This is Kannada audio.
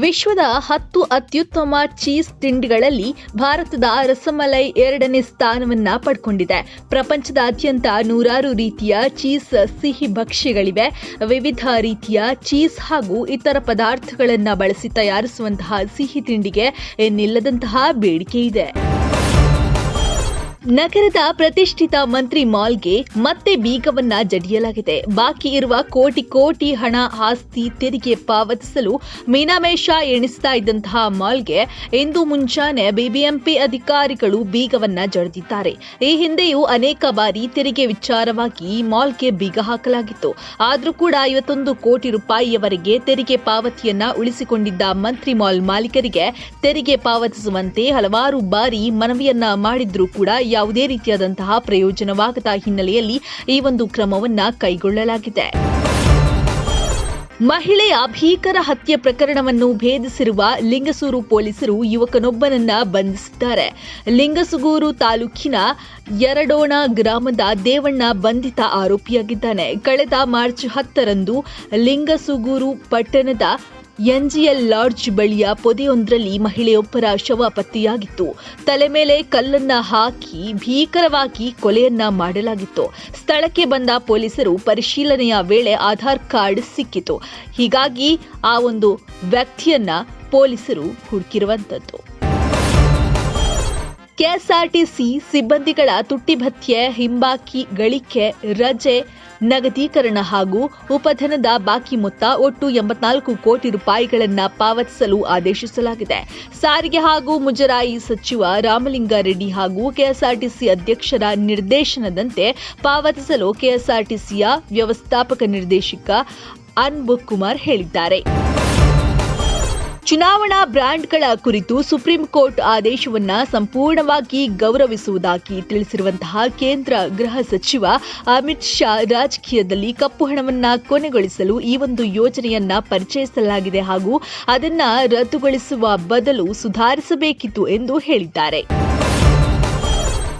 ವಿಶ್ವದ ಹತ್ತು ಅತ್ಯುತ್ತಮ ಚೀಸ್ ತಿಂಡಿಗಳಲ್ಲಿ ಭಾರತದ ರಸಮಲೈ ಎರಡನೇ ಸ್ಥಾನವನ್ನ ಪಡ್ಕೊಂಡಿದೆ. ಪ್ರಪಂಚದಾದ್ಯಂತ ನೂರಾರು ರೀತಿಯ ಚೀಸ್ ಸಿಹಿ ಭಕ್ಷ್ಯಗಳಿವೆ. ವಿವಿಧ ರೀತಿಯ ಚೀಸ್ ಹಾಗೂ ಇತರ ಪದಾರ್ಥಗಳನ್ನು ಬಳಸಿ ತಯಾರಿಸುವಂತಹ ಸಿಹಿ ತಿಂಡಿಗೆ ಇನ್ನಿಲ್ಲದಂತಹ ಬೇಡಿಕೆ ಇದೆ. ನಗರದ ಪ್ರತಿಷ್ಠಿತ ಮಂತ್ರಿ ಮಾಲ್ಗೆ ಮತ್ತೆ ಬೀಗವನ್ನ ಜಡಿಯಲಾಗಿದೆ. ಬಾಕಿ ಇರುವ ಕೋಟಿ ಕೋಟಿ ಹಣ ಆಸ್ತಿ ತೆರಿಗೆ ಪಾವತಿಸಲು ಮೀನಾಮೇಷ ಎಣಿಸ್ತಾ ಇದ್ದಂತಹ ಮಾಲ್ಗೆ ಇಂದು ಮುಂಜಾನೆ ಬಿಬಿಎಂಪಿ ಅಧಿಕಾರಿಗಳು ಬೀಗವನ್ನ ಜಡಿದಿದ್ದಾರೆ. ಈ ಹಿಂದೆಯೂ ಅನೇಕ ಬಾರಿ ತೆರಿಗೆ ವಿಚಾರವಾಗಿ ಮಾಲ್ಗೆ ಬೀಗ ಹಾಕಲಾಗಿತ್ತು. ಆದರೂ ಕೂಡ ಐವತ್ತೊಂದು ಕೋಟಿ ರೂಪಾಯಿಯವರೆಗೆ ತೆರಿಗೆ ಪಾವತಿಯನ್ನ ಉಳಿಸಿಕೊಂಡಿದ್ದ ಮಂತ್ರಿ ಮಾಲ್ ಮಾಲೀಕರಿಗೆ ತೆರಿಗೆ ಪಾವತಿಸುವಂತೆ ಹಲವಾರು ಬಾರಿ ಮನವಿಯನ್ನ ಮಾಡಿದ್ರೂ ಕೂಡ ಯಾವುದೇ ರೀತಿಯಾದಂತಹ ಪ್ರಯೋಜನವಾಗದ ಹಿನ್ನೆಲೆಯಲ್ಲಿ ಈ ಒಂದು ಕ್ರಮವನ್ನ ಕೈಗೊಳ್ಳಲಾಗಿದೆ. ಮಹಿಳೆಯ ಭೀಕರ ಹತ್ಯೆ ಪ್ರಕರಣವನ್ನು ಭೇದಿಸಿರುವ ಲಿಂಗಸೂರು ಪೊಲೀಸರು ಯುವಕನೊಬ್ಬನನ್ನ ಬಂಧಿಸಿದ್ದಾರೆ. ಲಿಂಗಸುಗೂರು ತಾಲೂಕಿನ ಯರಡೋಣ ಗ್ರಾಮದ ದೇವಣ್ಣ ಬಂಧಿತ ಆರೋಪಿಯಾಗಿದ್ದಾನೆ. ಕಳೆದ ಮಾರ್ಚ್ ಹತ್ತರಂದು ಲಿಂಗಸುಗೂರು ಪಟ್ಟಣದ ಎನ್ಜಿಎಲ್ ಲಾಡ್ಜ್ ಬಳಿಯ ಪೊದೆಯೊಂದರಲ್ಲಿ ಮಹಿಳೆಯೊಬ್ಬರ ಶವ ಪತ್ತೆಯಾಗಿತ್ತು. ತಲೆ ಮೇಲೆ ಕಲ್ಲನ್ನ ಹಾಕಿ ಭೀಕರವಾಗಿ ಕೊಲೆಯನ್ನ ಮಾಡಲಾಗಿತ್ತು. ಸ್ಥಳಕ್ಕೆ ಬಂದ ಪೊಲೀಸರು ಪರಿಶೀಲನೆಯ ವೇಳೆ ಆಧಾರ್ ಕಾರ್ಡ್ ಸಿಕ್ಕಿತು. ಹೀಗಾಗಿ ಆ ಒಂದು ವ್ಯಕ್ತಿಯನ್ನ ಪೊಲೀಸರು ಹುಡುಕಿರುವಂತದ್ದು. ಕೆಎಸ್ಆರ್ಟಿಸಿ ಸಿಬ್ಬಂದಿಗಳ ತುಟ್ಟಿ ಭತ್ಯೆ ಹಿಂಬಾಕಿ, ಗಳಿಕೆ, ರಜೆ, ನಗದೀಕರಣ ಹಾಗೂ ಉಪಧನದ ಬಾಕಿ ಮೊತ್ತ ಒಟ್ಟು ಎಂಬತ್ನಾಲ್ಕು ಕೋಟಿ ರೂಪಾಯಿಗಳನ್ನು ಪಾವತಿಸಲು ಆದೇಶಿಸಲಾಗಿದೆ. ಸಾರಿಗೆ ಹಾಗೂ ಮುಜರಾಯಿ ಸಚಿವ ರಾಮಲಿಂಗಾರೆಡ್ಡಿ ಹಾಗೂ ಕೆಎಸ್ಆರ್ಟಿಸಿ ಅಧ್ಯಕ್ಷರ ನಿರ್ದೇಶನದಂತೆ ಪಾವತಿಸಲು ಕೆಎಸ್ಆರ್ಟಿಸಿಯ ವ್ಯವಸ್ಥಾಪಕ ನಿರ್ದೇಶಕ ಅನ್ಬುಕ್ ಕುಮಾರ್ ಹೇಳಿದ್ದಾರೆ. ಚುನಾವಣಾ ಬ್ರ್ಯಾಂಡ್ಗಳ ಕುರಿತು ಸುಪ್ರೀಂ ಕೋರ್ಟ್ ಆದೇಶವನ್ನ ಸಂಪೂರ್ಣವಾಗಿ ಗೌರವಿಸುವುದಾಗಿ ತಿಳಿಸಿರುವಂತಹ ಕೇಂದ್ರ ಗೃಹ ಸಚಿವ ಅಮಿತ್ ಶಾ ರಾಜಕೀಯದಲ್ಲಿ ಕಪ್ಪು ಹಣವನ್ನ ಕೊನೆಗೊಳಿಸಲು ಈ ಒಂದು ಯೋಜನೆಯನ್ನ ಪರಿಚಯಿಸಲಾಗಿದೆ ಹಾಗೂ ಅದನ್ನ ರದ್ದುಗೊಳಿಸುವ ಬದಲು ಸುಧಾರಿಸಬೇಕಿತ್ತು ಎಂದು ಹೇಳಿದ್ದಾರೆ.